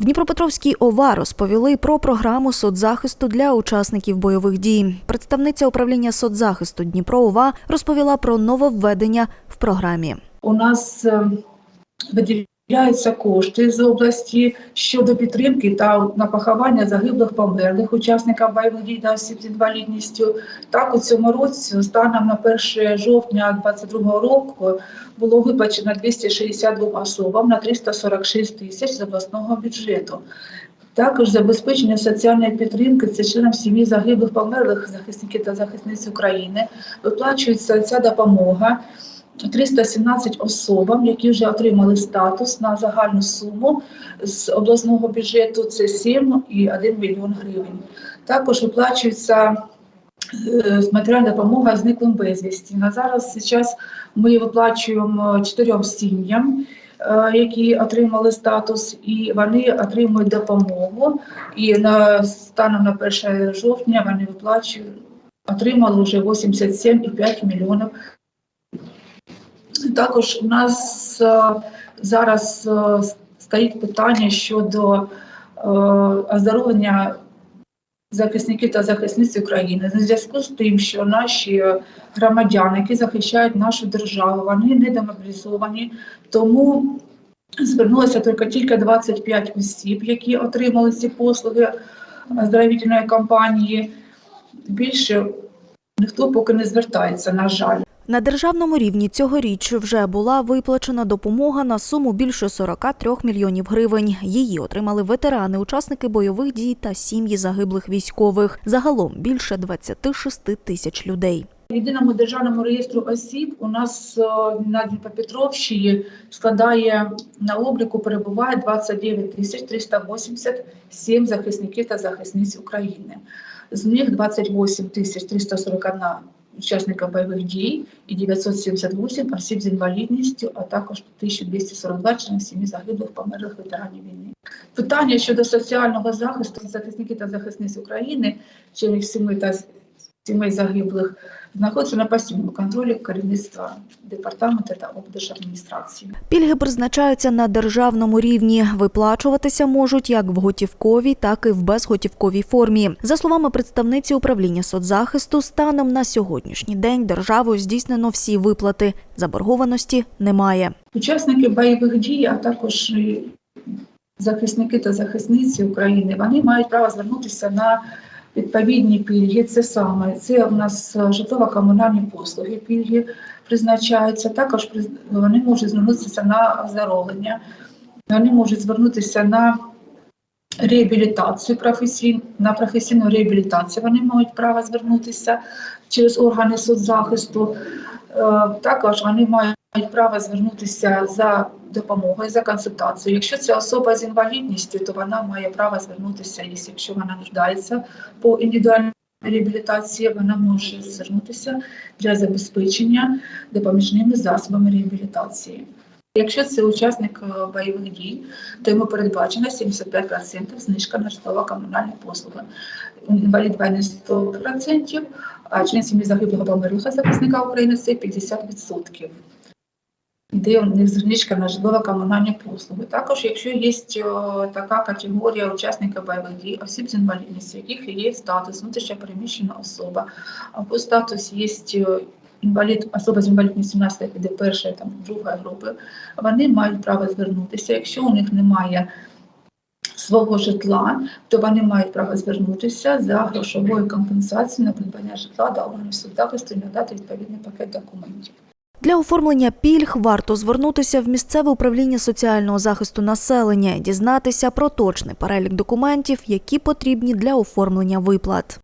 В Дніпропетровській ОВА розповіли про програму соцзахисту для учасників бойових дій. Представниця управління соцзахисту Дніпро ОВА розповіла про нововведення в програмі. У нас е, виділяються кошти з області щодо підтримки та на поховання загиблих померлих учасників бойових дій та осіб з інвалідністю. Так, у цьому році, станом на 1 жовтня 2022 року, було виплачено 262 особам на 346 тисяч з обласного бюджету. Також забезпечення соціальної підтримки це членам сім'ї загиблих померлих захисників та захисниць України. Виплачується ця допомога 317 особам, які вже отримали статус на загальну суму з обласного бюджету. Це 7,1 мільйон гривень. Також виплачується е, матеріальна допомога зниклим безвісті. На зараз зараз ми виплачуємо чотирьом сім'ям, е, які отримали статус, і вони отримують допомогу. І на станом на 1 жовтня вони виплачують, отримали вже 87,5 мільйонів також у нас е, зараз е, стоїть питання щодо е, оздоровлення захисників та захисниць України. У зв'язку з тим, що наші громадяни, які захищають нашу державу, вони не демобілізовані, тому звернулося тільки тільки 25 осіб, які отримали ці послуги оздоровительної кампанії. Більше ніхто поки не звертається, на жаль. На державному рівні цьогоріч вже була виплачена допомога на суму більше 43 мільйонів гривень. Її отримали ветерани, учасники бойових дій та сім'ї загиблих військових. Загалом більше 26 тисяч людей. В єдиному державному реєстру осіб у нас е, на Дніпропетровщині складає на обліку перебуває 29 тисяч 387 захисників та захисниць України. З них 28 тисяч 341 учасника бойових дій і 978 осіб з інвалідністю, а також 1242 членів сім'ї загиблих померлих ветеранів війни. Питання щодо соціального захисту захисників та захисниць України, членів сім'ї та сімей загиблих, знаходиться на постійному контролі керівництва департаменту та облдержадміністрації. Пільги призначаються на державному рівні. Виплачуватися можуть як в готівковій, так і в безготівковій формі. За словами представниці управління соцзахисту, станом на сьогоднішній день державою здійснено всі виплати. Заборгованості немає. Учасники бойових дій, а також захисники та захисниці України, вони мають право звернутися на відповідні пільги. Це саме це у нас житлово-комунальні послуги. Пільги призначаються. Також вони можуть звернутися на оздоровлення, вони можуть звернутися на реабілітацію професійну, на професійну реабілітацію. Вони мають право звернутися через органи соцзахисту. Е, Також вони мають право звернутися за допомогою, за консультацією. Якщо це особа з інвалідністю, то вона має право звернутися, якщо вона нуждається по індивідуальній реабілітації, вона може звернутися для забезпечення допоміжними засобами реабілітації. Якщо це учасник е, бойових дій, то йому передбачено 75% знижка на житлово-комунальні послуги. Інвалід війни 100%, а член сім'ї загиблого померлого захисника України це 50%. Них знижка на житлово-комунальні послуги. Також, якщо є така категорія учасників бойових дій, осіб з інвалідністю, яких є статус внутрішньопереміщена особа, або статус є інвалід, особа з інвалідністю наслідок іде першої там другої групи, вони мають право звернутися. Якщо у них немає свого житла, то вони мають право звернутися за грошовою компенсацією на придбання житла органів соцзахисту і надати відповідний пакет документів. Для оформлення пільг варто звернутися в місцеве управління соціального захисту населення, дізнатися про точний перелік документів, які потрібні для оформлення виплат.